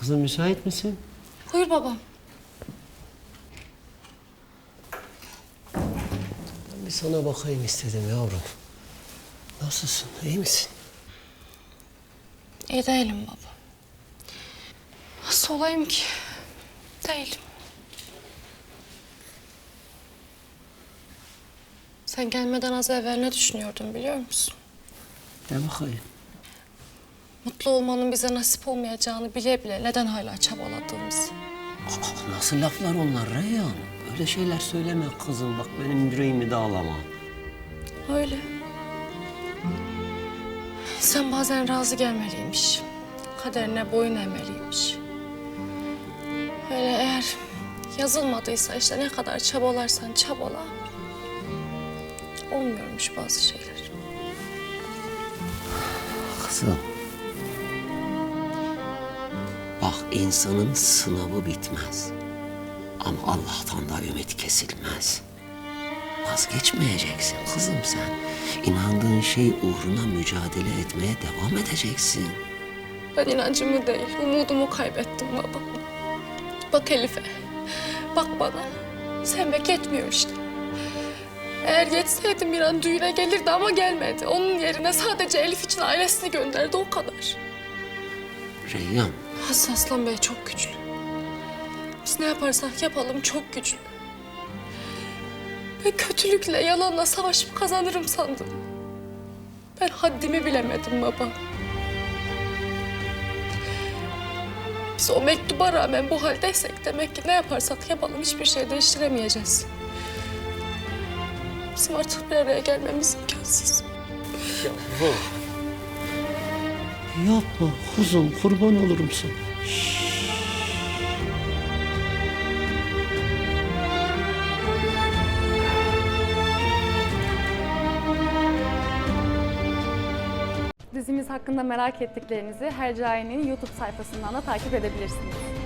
Kızım müsait misin? Buyur babam. Ben bir sana bakayım istedim yavrum. Nasılsın? İyi misin? İyi değilim baba. Nasıl olayım ki? Değilim. Sen gelmeden az evvel ne düşünüyordun biliyor musun? De bakayım. Mutlu olmanın bize nasip olmayacağını bile bile neden hala çabaladığımızı. Aa, nasıl laflar onlar Reyhan? Öyle şeyler söyleme kızım. Bak benim yüreğimi dağlama. Öyle. Sen bazen razı gelmeliymiş. Kaderine boyun eğmeliymiş. Öyle eğer yazılmadıysa işte ne kadar çabalarsan çabala. Olmuyormuş bazı şeyler. Kızım. Bak insanın sınavı bitmez. Ama Allah'tan da ümit kesilmez. Vazgeçmeyeceksin kızım sen. İnandığın şey uğruna mücadele etmeye devam edeceksin. Ben inancımı değil, umudumu kaybettim baba. Bak Elif'e, bak bana. Sen bekletmiyor işte. Eğer yetseydim bir an düğüne gelirdi ama gelmedi. Onun yerine sadece Elif için ailesini gönderdi o kadar. Reyyan, Hasan Aslan Bey çok güçlü. Biz ne yaparsak yapalım çok güçlü. Ben kötülükle, yalanla savaşıp kazanırım sandım. Ben haddimi bilemedim baba. Biz o mektuba rağmen bu haldeysek demek ki ne yaparsak yapalım hiçbir şey değiştiremeyeceğiz. Bizim artık bir araya gelmemiz imkansız. Yapma kuzum kurban olurum sana. Dizimiz hakkında merak ettiklerinizi Hercai'nin YouTube sayfasından da takip edebilirsiniz.